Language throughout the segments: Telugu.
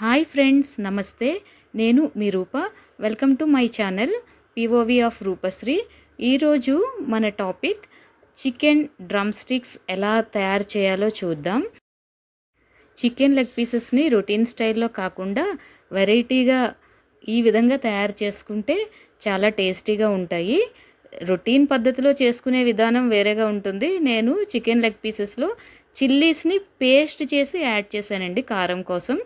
హాయ్ ఫ్రెండ్స్ నమస్తే. నేను మీ Rupa. Welcome to my channel POV of Rupasri. ఈరోజు మన టాపిక్ చికెన్ డ్రమ్ స్టిక్స్ ఎలా తయారు చేయాలో చూద్దాం. చికెన్ లెగ్ పీసెస్ని రొటీన్ స్టైల్లో కాకుండా వెరైటీగా ఈ విధంగా తయారు చేసుకుంటే చాలా టేస్టీగా ఉంటాయి. రొటీన్ పద్ధతిలో చేసుకునే విధానం వేరేగా ఉంటుంది. నేను చికెన్ లెగ్ పీసెస్లో చిల్లీస్ని పేస్ట్ చేసి యాడ్ చేశానండి కారం కోసం.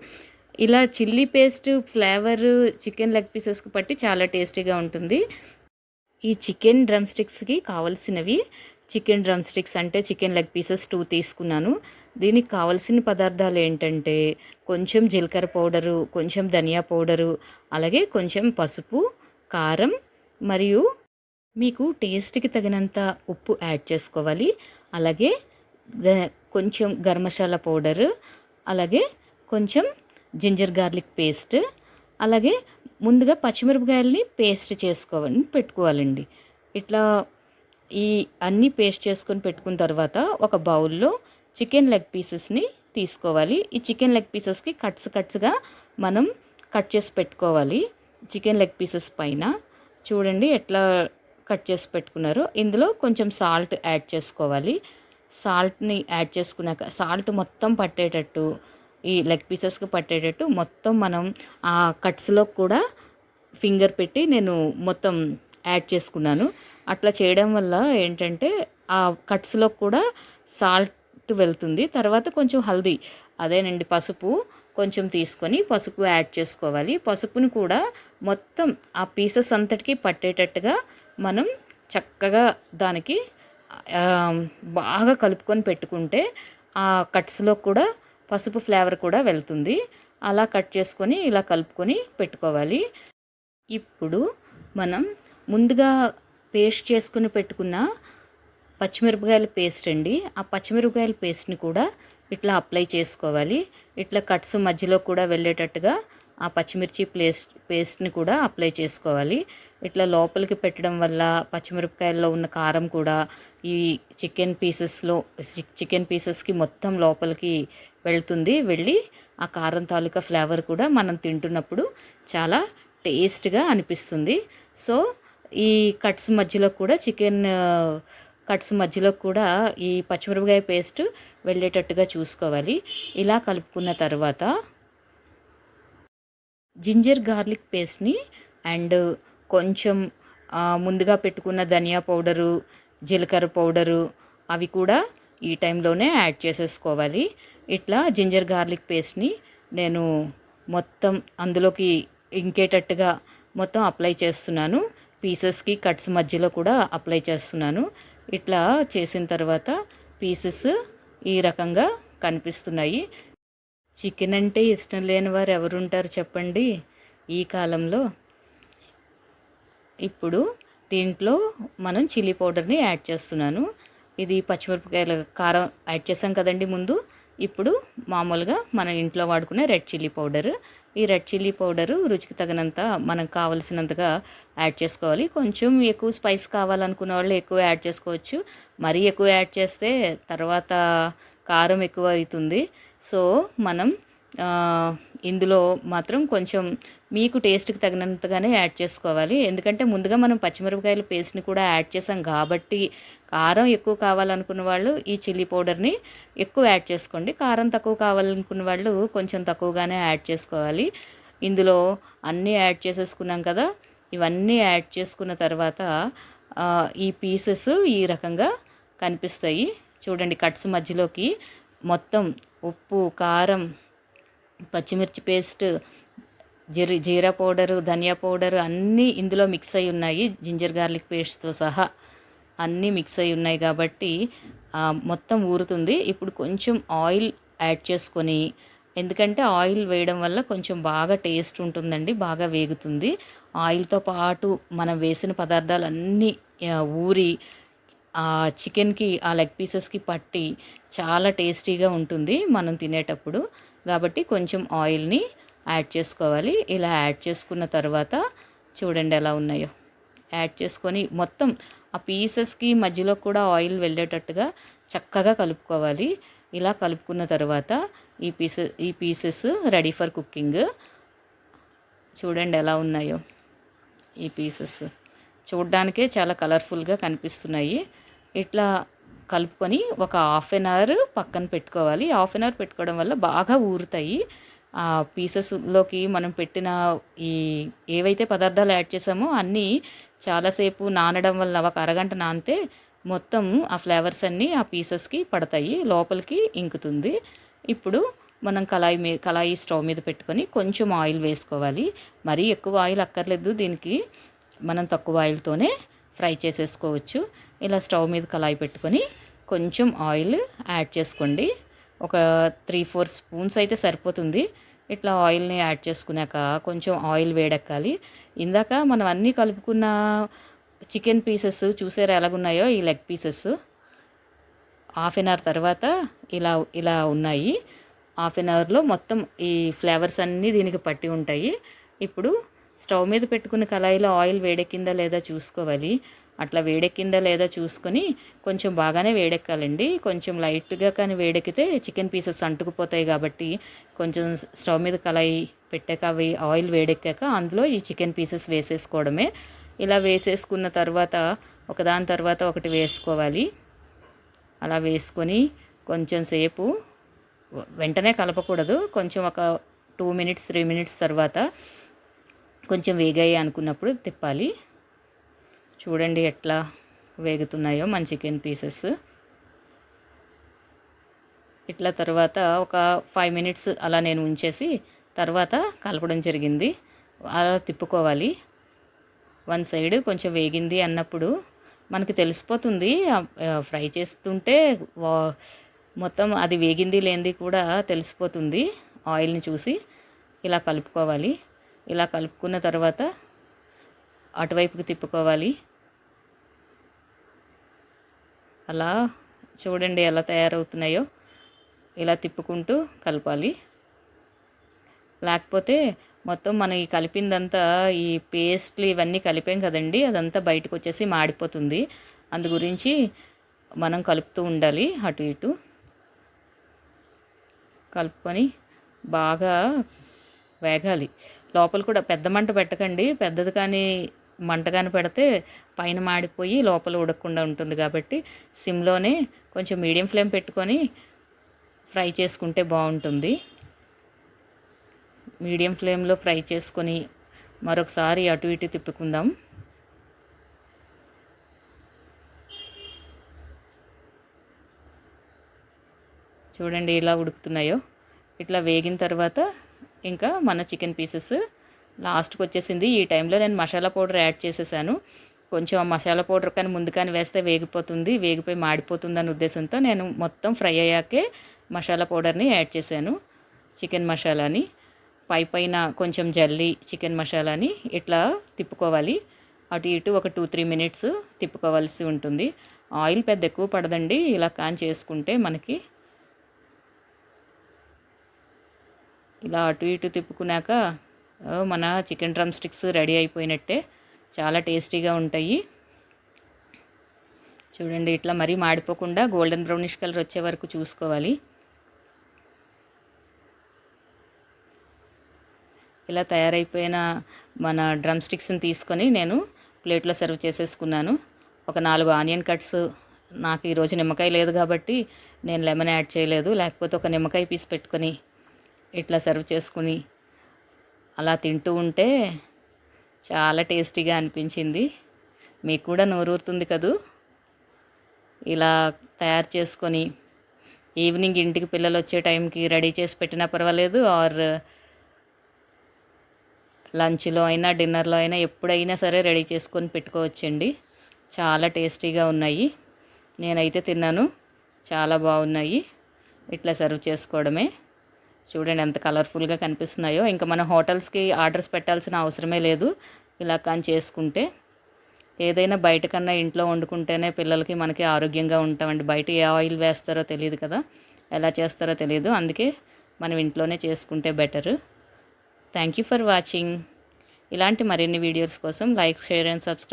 ఇలా chilli paste flavour chicken leg పీసెస్కి పట్టి చాలా టేస్టీగా ఉంటుంది. ఈ చికెన్ డ్రమ్ స్టిక్స్కి కావలసినవి చికెన్ డ్రమ్ స్టిక్స్ అంటే చికెన్ లెగ్ పీసెస్ టూ తీసుకున్నాను. దీనికి కావలసిన పదార్థాలు ఏంటంటే కొంచెం జీలకర్ర పౌడరు కొంచెం ధనియా పౌడరు అలాగే కొంచెం పసుపు కారం మరియు మీకు టేస్ట్కి తగినంత ఉప్పు యాడ్ చేసుకోవాలి. అలాగే ద- కొంచెం గరం మసాలా పౌడరు అలాగే కొంచెం జింజర్ గార్లిక్ పేస్ట్ అలాగే ముందుగా పచ్చిమిరపకాయలని పేస్ట్ చేసుకోవాలి పెట్టుకోవాలండి. ఇట్లా ఈ అన్నీ పేస్ట్ చేసుకొని పెట్టుకున్న తర్వాత ఒక బౌల్లో చికెన్ లెగ్ పీసెస్ని తీసుకోవాలి. ఈ చికెన్ లెగ్ పీసెస్కి కట్స్ కట్స్గా మనం కట్ చేసి పెట్టుకోవాలి. చికెన్ లెగ్ పీసెస్ పైన చూడండి ఎట్లా కట్ చేసి పెట్టుకున్నారో. ఇందులో కొంచెం సాల్ట్ యాడ్ చేసుకోవాలి. సాల్ట్ని యాడ్ చేసుకున్నాక సాల్ట్ మొత్తం పట్టేటట్టు ఈ లెగ్ పీసెస్కి పట్టేటట్టు మొత్తం మనం ఆ కట్స్లో కూడా ఫింగర్ పెట్టి నేను మొత్తం యాడ్ చేసుకున్నాను. అట్లా చేయడం వల్ల ఏంటంటే ఆ కట్స్లో కూడా సాల్ట్ వెళ్తుంది. తర్వాత కొంచెం హల్దీ అదేనండి పసుపు కొంచెం తీసుకొని పసుపు యాడ్ చేసుకోవాలి. పసుపుని కూడా మొత్తం ఆ పీసెస్ అంతటికి పట్టేటట్టుగా మనం చక్కగా దానికి బాగా కలుపుకొని పెట్టుకుంటే ఆ కట్స్లో కూడా పసుపు ఫ్లేవర్ కూడా వెళ్తుంది. అలా కట్ చేసుకొని ఇలా కలుపుకొని పెట్టుకోవాలి. ఇప్పుడు మనం ముందుగా పేస్ట్ చేసుకుని పెట్టుకున్న పచ్చిమిరపకాయల పేస్ట్ అండి. ఆ పచ్చిమిరపకాయల పేస్ట్ని కూడా ఇట్లా అప్లై చేసుకోవాలి. ఇట్లా కట్స్ మధ్యలో కూడా వెళ్ళేటట్టుగా ఆ పచ్చిమిర్చి ప్లేస్ పేస్ట్ని కూడా అప్లై చేసుకోవాలి. ఇట్లా లోపలికి పెట్టడం వల్ల పచ్చిమిరపకాయల్లో ఉన్న కారం కూడా ఈ చికెన్ పీసెస్లో చికెన్ పీసెస్కి మొత్తం లోపలికి వెళ్తుంది. వెళ్ళి ఆ కారం తాలూకా ఫ్లేవర్ కూడా మనం తింటున్నప్పుడు చాలా టేస్ట్గా అనిపిస్తుంది. సో ఈ కట్స్ మధ్యలో కూడా చికెన్ కట్స్ మధ్యలో కూడా ఈ పచ్చిమిరపకాయ పేస్ట్ వెళ్ళేటట్టుగా చూసుకోవాలి. ఇలా కలుపుకున్న తర్వాత జింజర్ గార్లిక్ పేస్ట్ని అండ్ కొంచెం ముందుగా పెట్టుకున్న ధనియా పౌడరు జీలకర్ర పౌడరు అవి కూడా ఈ టైంలోనే యాడ్ చేసేసుకోవాలి. ఇట్లా జింజర్ గార్లిక్ పేస్ట్ని నేను మొత్తం అందులోకి ఇంకేటట్టుగా మొత్తం అప్లై చేస్తున్నాను. పీసెస్కి కట్స్ మధ్యలో కూడా అప్లై చేస్తున్నాను. ఇట్లా చేసిన తర్వాత పీసెస్ ఈ రకంగా కనిపిస్తున్నాయి. చికెన్ అంటే ఇష్టం లేని వారు ఎవరుంటారు చెప్పండి? ఈ కాలంలో ఇప్పుడు దీంట్లో మనం చిల్లీ పౌడర్ని యాడ్ చేస్తున్నాను. ఇది పచ్చిమిరపకాయల కారం యాడ్ చేసాం కదండి ముందు. ఇప్పుడు మామూలుగా మన ఇంట్లో వాడుకునే రెడ్ చిల్లీ పౌడర్. ఈ రెడ్ చిల్లీ పౌడరు రుచికి తగినంత మనకు కావలసినంతగా యాడ్ చేసుకోవాలి. కొంచెం ఎక్కువ స్పైస్ కావాలనుకున్న వాళ్ళు ఎక్కువ యాడ్ చేసుకోవచ్చు. మరీ ఎక్కువ యాడ్ చేస్తే తర్వాత కారం ఎక్కువ అవుతుంది. సో మనం ఇందులో మాత్రం కొంచెం మీకు టేస్ట్కి తగినంతగానే యాడ్ చేసుకోవాలి. ఎందుకంటే ముందుగా మనం పచ్చిమిరపకాయల పేస్ట్ని కూడా యాడ్ చేసాం కాబట్టి కారం ఎక్కువ కావాలనుకున్న వాళ్ళు ఈ చిల్లీ పౌడర్ని ఎక్కువ యాడ్ చేసుకోండి. కారం తక్కువ కావాలనుకున్న వాళ్ళు కొంచెం తక్కువగానే యాడ్ చేసుకోవాలి. ఇందులో అన్నీ యాడ్ చేసేసుకున్నాం కదా ఇవన్నీ యాడ్ చేసుకున్న తర్వాత ఈ పీసెస్ ఈ రకంగా కనిపిస్తాయి. చూడండి కట్స్ మధ్యలోకి మొత్తం ఉప్పు కారం పచ్చిమిర్చి పేస్ట్ జీరి జీరా పౌడరు ధనియా పౌడరు అన్నీ ఇందులో మిక్స్ అయి ఉన్నాయి. జింజర్ గార్లిక్ పేస్ట్తో సహా అన్నీ మిక్స్ అయి ఉన్నాయి కాబట్టి మొత్తం ఊరుతుంది. ఇప్పుడు కొంచెం ఆయిల్ యాడ్ చేసుకొని ఎందుకంటే ఆయిల్ వేయడం వల్ల కొంచెం బాగా టేస్ట్ ఉంటుందండి బాగా వేగుతుంది. ఆయిల్తో పాటు మనం వేసిన పదార్థాలు అన్నీ ఊరి ఆ చికెన్కి ఆ లెగ్ పీసెస్కి పట్టి చాలా టేస్టీగా ఉంటుంది మనం తినేటప్పుడు. కాబట్టి కొంచెం ఆయిల్ని యాడ్ చేసుకోవాలి. ఇలా యాడ్ చేసుకున్న తర్వాత చూడండి ఎలా ఉన్నాయో. యాడ్ చేసుకొని మొత్తం ఆ పీసెస్కి మధ్యలో కూడా ఆయిల్ వెళ్ళేటట్టుగా చక్కగా కలుపుకోవాలి. ఇలా కలుపుకున్న తర్వాత ఈ పీసెస్ ఈ పీసెస్ రెడీ ఫర్ కుకింగ్. చూడండి ఎలా ఉన్నాయో ఈ పీసెస్. చూడ్డానికే చాలా కలర్ఫుల్గా కనిపిస్తున్నాయి. ఇట్లా కలుపుకొని ఒక హాఫ్ అన్ అవర్ పక్కన పెట్టుకోవాలి. హాఫ్ అన్ అవర్ పెట్టుకోవడం వల్ల బాగా ఊరుతాయి. ఆ పీసెస్లోకి మనం పెట్టిన ఈ ఏవైతే పదార్థాలు యాడ్ చేసామో అన్నీ చాలాసేపు నానడం వల్ల ఒక అరగంట నానితే మొత్తం ఆ ఫ్లేవర్స్ అన్నీ ఆ పీసెస్కి పడతాయి లోపలికి ఇంకుతుంది. ఇప్పుడు మనం కళాయి మీ కళాయి స్టవ్ మీద పెట్టుకొని కొంచెం ఆయిల్ వేసుకోవాలి. మరీ ఎక్కువ ఆయిల్ అక్కర్లేదు దీనికి మనం తక్కువ ఆయిల్తోనే ఫ్రై చేసేసుకోవచ్చు. ఇలా స్టవ్ మీద కళాయి పెట్టుకొని కొంచెం ఆయిల్ యాడ్ చేసుకోండి. ఒక త్రీ ఫోర్ స్పూన్స్ అయితే సరిపోతుంది. ఇట్లా ఆయిల్ని యాడ్ చేసుకున్నాక కొంచెం ఆయిల్ వేడెక్కాలి. ఇందాక మనం అన్నీ కలుపుకున్న చికెన్ పీసెస్ చూసారా ఎలాగున్నాయో? ఈ leg pieces. Half an hour తర్వాత ఇలా ఇలా ఉన్నాయి. హాఫ్ అన్ అవర్లో మొత్తం ఈ ఫ్లేవర్స్ అన్నీ దీనికి పట్టి ఉంటాయి. ఇప్పుడు స్టవ్ మీద పెట్టుకున్న కళాయిలో ఆయిల్ వేడెక్కిందా లేదా చూసుకోవాలి. అట్లా వేడెక్కిందా లేదా చూసుకొని కొంచెం బాగానే వేడెక్కాలండి. కొంచెం లైట్గా కానీ వేడెక్కితే చికెన్ పీసెస్ అంటుకుపోతాయి కాబట్టి కొంచెం స్టవ్ మీద కలాయి పెట్టాక అవి ఆయిల్ వేడెక్కాక అందులో ఈ చికెన్ పీసెస్ వేసేసుకోవడమే. ఇలా వేసేసుకున్న తర్వాత ఒకదాని తర్వాత ఒకటి వేసుకోవాలి. అలా వేసుకొని కొంచెం సేపు వెంటనే కలపకూడదు. కొంచెం ఒక టూ మినిట్స్ త్రీ మినిట్స్ తర్వాత కొంచెం వేగాయి అనుకున్నప్పుడు తిప్పాలి. చూడండి ఎట్లా వేగుతున్నాయో మన చికెన్ పీసెస్. ఇట్లా తర్వాత ఒక ఫైవ్ మినిట్స్ అలా నేను ఉంచేసి తర్వాత కలపడం జరిగింది. అలా తిప్పుకోవాలి. వన్ సైడ్ కొంచెం వేగింది అన్నప్పుడు మనకి తెలిసిపోతుంది ఫ్రై చేస్తుంటే మొత్తం అది వేగింది లేనిది కూడా తెలిసిపోతుంది. ఆయిల్ని చూసి ఇలా కలుపుకోవాలి. ఇలా కలుపుకున్న తర్వాత అటువైపుకి తిప్పుకోవాలి. అలా చూడండి ఎలా తయారవుతున్నాయో. ఇలా తిప్పుకుంటూ కలపాలి. లేకపోతే మొత్తం మనం ఈ కలిపిందంతా ఈ పేస్ట్లు ఇవన్నీ కలిపాం కదండి అదంతా బయటకు వచ్చేసి మాడిపోతుంది. అందు గురించి మనం కలుపుతూ ఉండాలి అటు ఇటు. కలుపుకొని బాగా వేగాలి. లోపల కూడా పెద్ద మంట పెట్టకండి పెద్దది కానీ మంట పెడితే పైన మాడిపోయి లోపల ఉడకకుండా ఉంటుంది కాబట్టి సిమ్లోనే కొంచెం మీడియం ఫ్లేమ్ పెట్టుకొని ఫ్రై చేసుకుంటే బాగుంటుంది. మీడియం ఫ్లేమ్లో ఫ్రై చేసుకొని మరొకసారి అటు ఇటు తిప్పుకుందాం. చూడండి ఎలా ఉడుకుతున్నాయో. ఇట్లా వేగిన తర్వాత ఇంకా మన చికెన్ పీసెస్ లాస్ట్కి వచ్చేసింది ఈ టైంలో నేను మసాలా పౌడర్ యాడ్ చేసేసాను. కొంచెం ఆ మసాలా పౌడర్ కానీ ముందు కానీ వేస్తే వేగిపోతుంది వేగిపోయి మాడిపోతుంది అనే ఉద్దేశంతో నేను మొత్తం ఫ్రై అయ్యాకే మసాలా పౌడర్ని యాడ్ చేశాను. చికెన్ మసాలాని పై పైన కొంచెం జల్లి చికెన్ మసాలాని ఇట్లా తిప్పుకోవాలి. అటు ఇటు ఒక టూ త్రీ మినిట్స్ తిప్పుకోవాల్సి ఉంటుంది. ఆయిల్ పెద్ద ఎక్కువ పడదండి ఇలా కాన్ చేసుకుంటే మనకి. ఇలా అటు ఇటు తిప్పుకున్నాక మన చికెన్ డ్రమ్ స్టిక్స్ రెడీ అయిపోయినట్టే. చాలా టేస్టీగా ఉంటాయి. చూడండి ఇట్లా మరీ మాడిపోకుండా గోల్డెన్ బ్రౌనిష్ కలర్ వచ్చే వరకు చూసుకోవాలి. ఇలా తయారైపోయిన మన డ్రమ్ స్టిక్స్ని తీసుకొని నేను ప్లేట్లో సర్వ్ చేసేసుకున్నాను. ఒక నాలుగు ఆనియన్ కట్స్. నాకు ఈరోజు నిమ్మకాయ లేదు కాబట్టి నేను లెమన్ యాడ్ చేయలేదు. లేకపోతే ఒక నిమ్మకాయ పీస్ పెట్టుకొని ఇట్లా సర్వ్ చేసుకుని అలా తింటూ ఉంటే చాలా టేస్టీగా అనిపించింది. మీకు కూడా నోరూరుతుంది కదూ? ఇలా తయారు చేసుకొని ఈవినింగ్ ఇంటికి పిల్లలు వచ్చే టైంకి రెడీ చేసి పెట్టినా పర్వాలేదు. ఆర్ లంచ్లో అయినా డిన్నర్లో అయినా ఎప్పుడైనా సరే రెడీ చేసుకొని పెట్టుకోవచ్చండి. చాలా టేస్టీగా ఉన్నాయి. నేనైతే తిన్నాను. చాలా బాగున్నాయి. ఇట్లా సర్వ్ చేసుకోవడమే. చూడండి ఎంత కలర్ఫుల్గా కనిపిస్తున్నాయో. ఇంకా మన హోటల్స్కి ఆర్డర్స్ పెట్టాల్సిన అవసరమే లేదు. ఇలా కానీ చేసుకుంటే ఏదైనా బయట కన్నా ఇంట్లో వండుకుంటేనే పిల్లలకి మనకి ఆరోగ్యంగా ఉంటామండి. బయట ఏ ఆయిల్ వేస్తారో తెలియదు కదా. ఎలా చేస్తారో తెలియదు. అందుకే మనం ఇంట్లోనే చేసుకుంటే better thank you for watching ఇలాంటి మరిన్ని వీడియోస్ కోసం లైక్ షేర్ అండ్ సబ్స్క్రైబ్